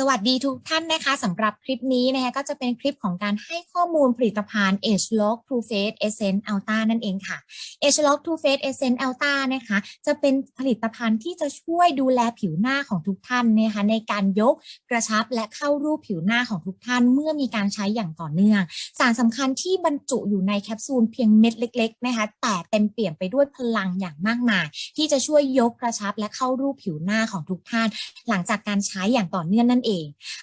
สวัสดีทุกท่านนะคะสำหรับคลิปนี้นะคะก็จะเป็นคลิปของการให้ข้อมูลผลิตภัณฑ์ Age Lock True Face Essence Ultra นั่นเองค่ะ Age Lock True Face Essence Ultra นะคะ จะเป็นผลิตภัณฑ์ที่จะช่วยดูแลผิวหน้าของทุกท่านนะคะในการยกกระชับและเข้ารูปผิวหน้าของทุกท่าน เมื่อมีการใช้อย่างต่อเนื่อง สารสำคัญที่บรรจุอยู่ในแคปซูลเพียงเม็ดเล็ก ๆ นะคะ แต่เต็มเปี่ยมไปด้วยพลังอย่างมากมาย ที่จะช่วยยกกระชับและเข้ารูปผิวหน้าของทุกท่าน หลังจากการใช้อย่างต่อเนื่องนั่นเอง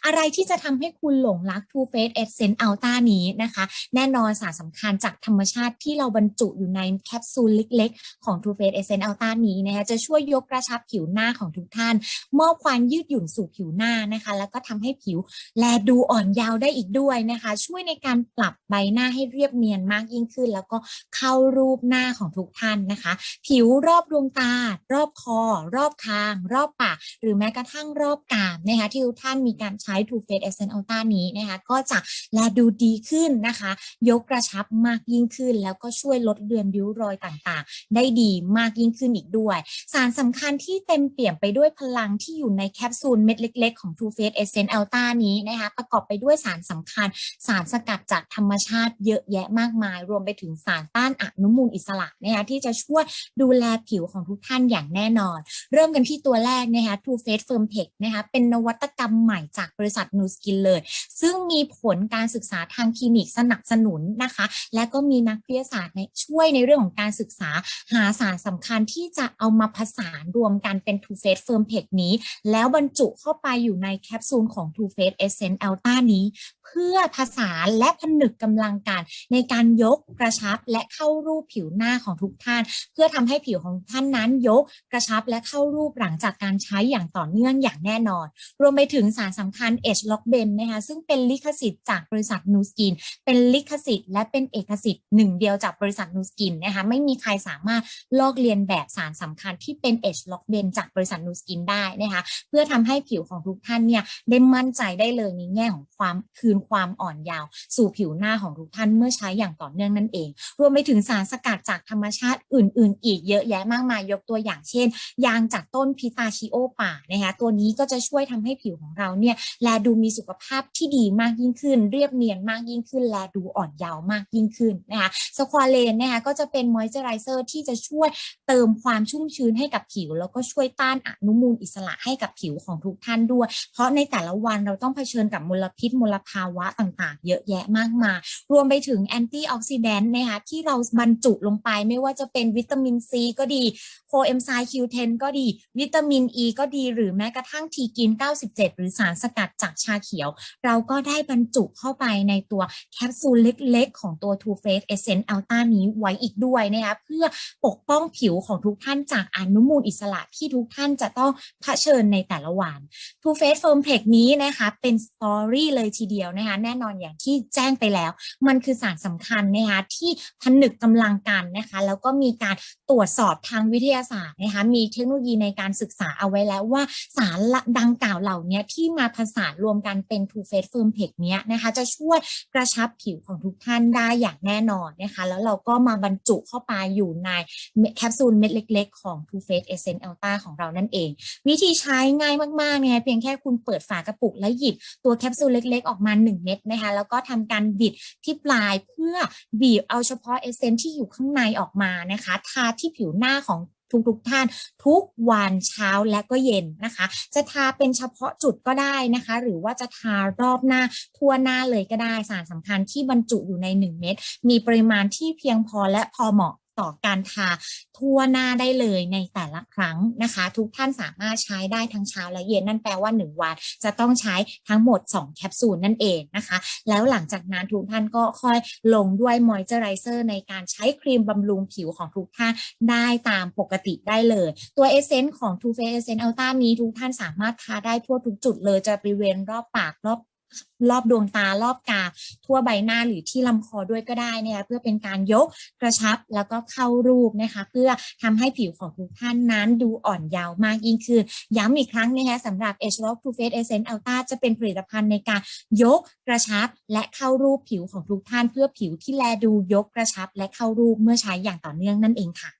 อะไรที่จะทำให้คุณหลงรัก Too Face Essence Ultra นี้นะคะ แน่นอนสารสำคัญจากธรรมชาติที่เราบรรจุอยู่ในแคปซูลเล็กๆ ของ Too Face Essence Ultra นี้นะคะจะช่วยยกกระชับผิวหน้าของทุกท่าน มอบความยืดหยุ่นสู่ผิวหน้านะคะ แล้วก็ทำให้ผิวแลดูอ่อนเยาว์ได้อีกด้วยนะคะ ช่วยในการปรับใบหน้าให้เรียบเนียนมากยิ่งขึ้น แล้วก็เข้ารูปหน้าของทุกท่านนะคะ ผิวรอบดวงตา รอบคอ รอบคาง รอบปาก หรือแม้กระทั่งรอบกามนะคะที่ทุกท่านมีการใช้ Too Faced Essence Ultra นี้นะคะก็จะแลดูดีขึ้นนะคะ ยกกระชับมากยิ่งขึ้น แล้วก็ช่วยลดเลือนริ้วรอยต่างๆ ได้ดีมากยิ่งขึ้นอีกด้วย สารสำคัญที่เต็มเปี่ยมไปด้วยพลังที่อยู่ในแคปซูลเม็ดเล็กๆ ของ Too Faced Essence Ultra นี้นะคะประกอบไปด้วยสารสำคัญ สารสกัดจากธรรมชาติเยอะแยะมากมาย รวมไปถึงสารต้านอนุมูลอิสระนะคะที่จะช่วยดูแลผิวของทุกท่านอย่างแน่นอน เริ่มกันที่ตัวแรกนะคะ Too Faced Firm Tech นะคะเป็นนวัตกรรมใหม่จากบริษัท Nu Skin เลย ซึ่งมีผลการศึกษาทางคลินิกสนับสนุนนะคะ และก็มีนักวิทยาศาสตร์ช่วยในเรื่องของการศึกษาหาสารสำคัญที่จะเอามาผสานรวมกันเป็น Too Face Firm Tech นี้ แล้วบรรจุเข้าไปอยู่ในแคปซูลของ Too Face Essence Ultra นี้ เพื่อผสานและผนึกกำลังกันในการยกกระชับและเข้ารูปผิวหน้าของทุกท่าน เพื่อทำให้ผิวของท่านนั้นยกกระชับและเข้ารูปหลังจากการใช้อย่างต่อเนื่องอย่างแน่นอน รวมไปถึงสารสำคัญ Edge Lock Ben นะคะซึ่งเป็นลิขสิทธิ์จากบริษัท Nu Skin เป็นลิขสิทธิ์และเป็นเอกสิทธิ์หนึ่งเดียวจากบริษัท Nu Skin นะคะไม่มีใครสามารถลอกเลียนแบบสารสำคัญที่เป็น Edge Lock Ben จากบริษัท Nu Skin ได้นะคะเพื่อทำให้ผิวของทุกท่านเนี่ยได้มั่นใจได้เลยในแง่ของความคืนความอ่อนยาว สู่ผิวหน้าของทุกท่านเมื่อใช้อย่างต่อเนื่องนั่นเอง รวมไปถึงสารสกัดจากธรรมชาติอื่น ๆ อีกเยอะแยะมากมายยกตัวอย่างเช่น ยางจากต้นพิตาชิโอป่านะคะตัวนี้ก็จะช่วยทำให้ผิวของเราเนี่ยแลดูมีสุขภาพที่ดีมากยิ่งขึ้น เรียบเนียนมากยิ่งขึ้น แลดูอ่อนเยาว์มากยิ่งขึ้นนะคะสควอเลนนะคะก็จะเป็นมอยเจอไรเซอร์ที่จะช่วยเติมความชุ่มชื้นให้กับผิว แล้วก็ช่วยต้านอนุมูลอิสระให้กับผิวของทุกท่านด้วย เพราะในแต่ละวันเราต้องเผชิญกับมลพิษมลภาวะต่างๆ เยอะแยะมากมายรวมไปถึงแอนตี้ออกซิแดนต์นะคะที่เราบรรจุลงไปไม่ว่าจะเป็นวิตามินซีก็ดีโคเอนไซม์ Q10 ก็ดี วิตามินอ e ีก็ดีหรือแม้กระทั่งทีกิน 97 หรือสารสกัดจากชาเขียว เราก็ได้บรรจุเข้าไปในตัวแคปซูลเล็กๆ ของตัว Too Face Essence Ultra นี้ไว้อีกด้วยนะคะเพื่อปกป้องผิวของทุกท่านจากอนุมูลอิสระที่ทุกท่านจะต้องเผชิญในแต่ละวัน Too Face Firm Tech นี้นะคะเป็นสตอรี่เลยทีเดียวนะคะแน่นอนอย่างที่แจ้งไปแล้ว มันคือสารสำคัญนะคะที่ผนึกกำลังกันนะคะแล้วก็มีการตรวจสอบทางวิทยาศาสตร์นะคะมีเทคโนโลยีในการศึกษาเอาไว้แล้วว่าสารดังกล่าวเหล่านี้ทที่มาผสานรวมกันเป็น Too Face Firm Tech เนี้ยนะคะ จะช่วยกระชับผิวของทุกท่านได้อย่างแน่นอนนะคะ แล้วเราก็มาบรรจุเข้าไปอยู่ในแคปซูลเม็ดเล็ก ๆ ของ Too Face Essence Ultra ของเรานั่นเอง วิธีใช้ง่ายมากๆเนี่ยเพียงแค่คุณเปิดฝากระปุกและหยิบตัวแคปซูลเล็ก ๆ ออกมา 1 เม็ดนะคะแล้วก็ทำการบิดที่ปลายเพื่อบีบเอาเฉพาะเอเซนที่อยู่ข้างในออกมานะคะ ทาที่ผิวหน้าของ ทุกๆทท่านทุกวันเช้าและก็เย็นนะคะ จะทาเป็นเฉพาะจุดก็ได้นะคะ หรือว่าจะทารอบหน้าทั่วหน้าเลยก็ได้สารสำคัญที่บรรจุอยู่ใน 1 เม็ดมีปริมาณที่เพียงพอและพอเหมาะ ต่อการทาทั่วหน้าได้เลยในแต่ละครั้งนะคะ ทุกท่านสามารถใช้ได้ทั้งเช้าและเย็นนั่นแปลว่า 1 วัน จะต้องใช้ทั้งหมด 2 แคปซูลนั่นเองนะคะ แล้วหลังจากนั้นทุกท่านก็ค่อยลงด้วยมอยเจอไรเซอร์ในการใช้ครีมบำรุงผิวของทุกท่านได้ตามปกติได้เลย ตัวเอเซนต์ของ Too Faced Essence Ultra นี้ทุกท่านสามารถทาได้ทั่วทุกจุดเลยจะบริเวณรอบปากรอบ รอบดวงตารอบกา ทั่วใบหน้าหรือที่ลำคอด้วยก็ได้นะคะเพื่อเป็นการยกกระชับแล้วก็เข้ารูปนะคะ เพื่อทำให้ผิวของทุกท่านนั้นดูอ่อนเยาว์มากยิ่งขึ้น ย้ำอีกครั้งนะคะสำหรับ Age Lock To Face Essence Ultra จะเป็นผลิตภัณฑ์ในการยกกระชับและเข้ารูปผิวของทุกท่าน เพื่อผิวที่แลดูยกกระชับและเข้ารูปเมื่อใช้อย่างต่อเนื่องนั่นเองค่ะ